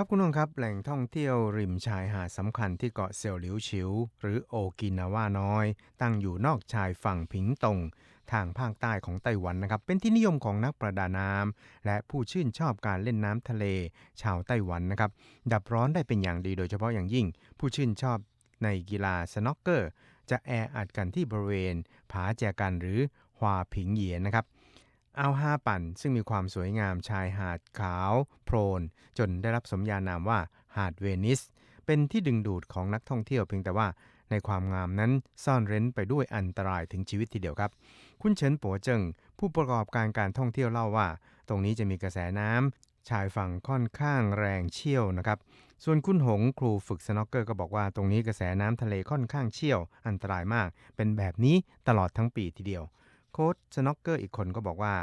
ครับคุณผู้ชมครับแหล่งท่องเที่ยวริมชายหาดสำคัญที่เกาะเซลหลิวฉิว หรือโอกินาวาน้อย ตั้งอยู่นอกชายฝั่งผิงตง ทางภาคใต้ของไต้หวันนะครับ เป็นที่นิยมของนักประดาน้ำและผู้ชื่นชอบการเล่นน้ำทะเล ชาวไต้หวันนะครับ ดับร้อนได้เป็นอย่างดีโดยเฉพาะอย่างยิ่ง ผู้ชื่นชอบในกีฬาสโนว์เกอร์ จะแออัดกันที่บริเวณ ผาแจกันหรือฮวาผิงเหยียนนะครับ อ่าวฮาปั่น ซึ่งมีความสวยงามชายหาดขาว โพลนจนได้รับสมญานามว่าหาดเวนิส เป็นที่ดึงดูดของนักท่องเที่ยวเพียงแต่ว่าในความงามนั้นซ่อนเร้นไปด้วยอันตรายถึงชีวิตทีเดียวครับ คุณเฉินปัวเจิงผู้ประกอบการการท่องเที่ยวเล่าว่า ตรงนี้จะมีกระแสน้ำชายฝั่งค่อนข้างแรงเชี่ยวนะครับ ส่วนคุณหงครูฝึกสโนว์เกอร์ก็บอกว่าตรงนี้กระแสน้ำทะเลค่อนข้างเชี่ยว อันตรายมาก เป็นแบบนี้ตลอดทั้งปีทีเดียว โค้ชสโนว์เกอร์อีกคนก็บอกว่า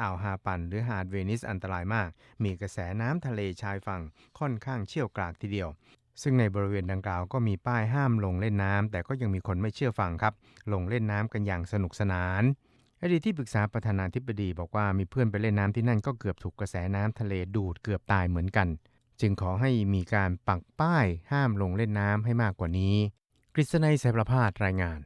อ่าวฮาปันหรือหาดเวนิสอันตรายมาก มีกระแสน้ำทะเลชายฝั่งค่อนข้างเชี่ยวกรากทีเดียว ซึ่งในบริเวณดังกล่าวก็มีป้ายห้ามลงเล่นน้ำแต่ก็ยังมีคนไม่เชื่อฟังครับ ลงเล่นน้ำกันอย่างสนุกสนานอดีตที่ปรึกษาประธานาธิบดีบอกว่ามีเพื่อนไปเล่นน้ำที่นั่นก็เกือบถูกกระแสน้ำทะเลดูดเกือบตายเหมือนกัน จึงขอให้มีการปักป้ายห้ามลงเล่นน้ำให้มากกว่านี้กฤษณัยสายประพาสรายงาน